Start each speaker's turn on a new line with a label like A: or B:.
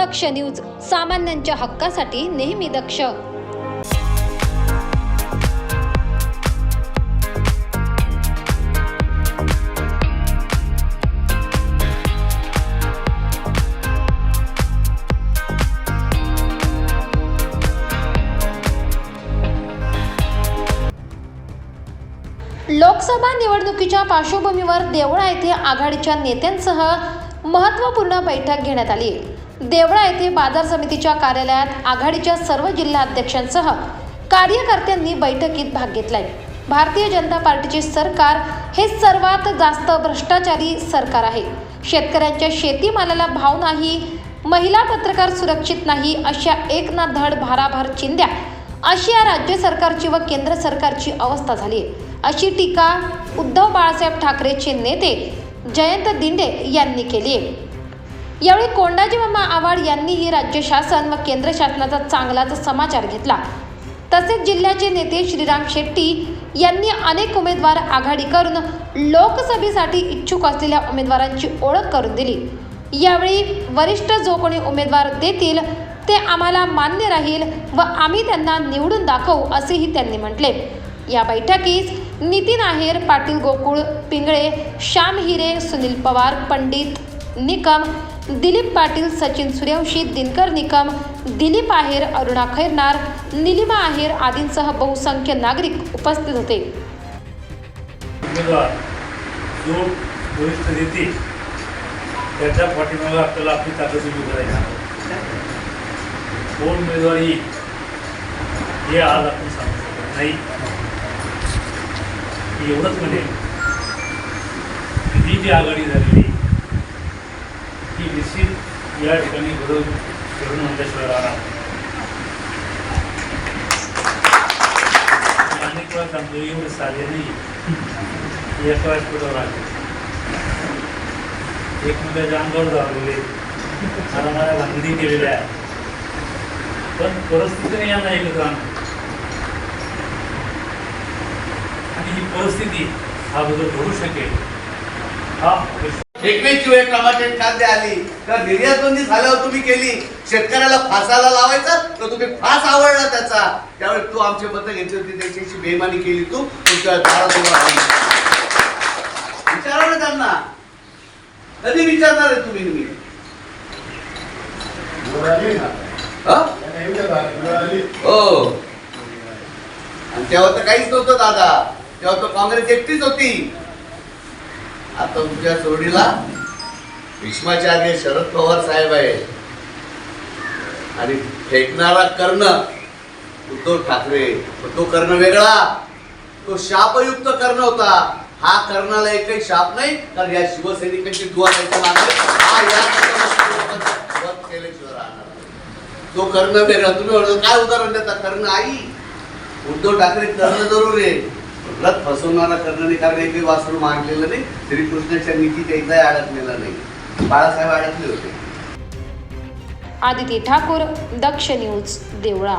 A: दक्ष news सामान्यांच्या हक्कासाठी नेहमी दक्ष. लोकसभा निवडणुकीच्या पार्श्वभूमीवर देवळा येथे आघाडीच्या नेत्यांसह महत्त्वपूर्ण बैठक घेण्यात आली. देवळा येथे बाजार समितीच्या कार्यालयात आघाडीच्या सर्व जिल्हा अध्यक्षांसह कार्यकर्त्यांनी बैठकीत भाग घेतलाय. भारतीय जनता पार्टीचे सरकार हे सर्वात जास्त भ्रष्टाचारी सरकार आहे. शेतकऱ्यांच्या शेतीमालाला भाव नाही महिला पत्रकार सुरक्षित नाही अशा एक ना धड भाराभार चिंध्या अशी या राज्य सरकारची व केंद्र सरकारची अवस्था झाली आहे. अशी टीका उद्धव बाळासाहेब ठाकरेचे नेते जयंत दिंडे यांनी केली आहे. यावेळी कोंडाजी मामा आव्हाड यांनीही राज्य शासन व केंद्र शासनाचा चांगलाच समाचार घेतला. तसेच जिल्ह्याचे नेते श्रीराम शेट्टी यांनी अनेक उमेदवार आघाडी करून लोकसभेसाठी इच्छुक असलेल्या उमेदवारांची ओळख करून दिली. यावेळी वरिष्ठ जो कोणी उमेदवार देतील ते आम्हाला मान्य राहील व आम्ही त्यांना निवडून दाखवू असेही त्यांनी म्हटले. या बैठकीस नितीन आहेर पाटील गोकुळ पिंगळे श्याम हिरे सुनील पवार पंडित निकम दिलीप पाटील सचिन सूर्यवंशी दिनकर निकम दिलीप आहेर अरुणा खैरनार निलिमा आहेर आदींसह बहुसंख्य नागरिक उपस्थित होते.
B: त्याच्या पाठीमागे आपल्याला आपली ताकद उभी करायची कोण उमेदवार येईल हे आज आपण सांगू शकत नाही. एवढंच म्हणेन ही जी आघाडी झालेली या ठिकाणी घडून घडून आणल्याशिवाय राहणार नाही. मी अनेक वेळा सांगतो एवढं साधे नाही एका वेळेस कुठं राहिले एकमेकाच्या अंगावर धावलेले मला मला भांगडी केलेल्या पण परिस्थितीने यांना एकत्र आणलं आणि ही परिस्थिती हा बदल घडू शकेल. हा
C: एकवीस शिवाय टमाटे खाद्य आली. तर निर्यात बंदी झाल्यावर तुम्ही केली. शेतकऱ्याला फासाला लावायचा तर तुम्ही फास आवडला त्याचा. त्यावेळी तू आमचे मतं घेतली होती त्याच्याशी बेमानी केली तू तुमच्या. विचारा त्यांना. कधी विचारणार आहे तुम्ही तुम्ही हा? हो. आणि तेव्हा तर काहीच नव्हतं दादा. तेव्हा तर काँग्रेस एकटीच होती. आता तुमच्या जोडीला भीष्माचार्य शरद पवार साहेब आहे. आणि फेकणारा कर्ण उद्धव ठाकरे तो कर्ण वेगळा. तो शापयुक्त कर्ण होता. हा कर्णाला एकही शाप नाही कारण या शिवसैनिकांची दुवा त्याच्यामागे. हा या तो कर्ण वेगळा. तुम्ही काय उदाहरण देता? कर्ण आई. उद्धव ठाकरे कर्ण जरूर आहे. रथ फसवणारा कर्ण नाही कारण एकही वासरू मागलेलं नाही श्रीकृष्णाच्या नीतीत एकदाही अडकलेला नाही. बाळासाहेब अडकले होते.
A: आदिती ठाकूर दक्ष न्यूज देवळा.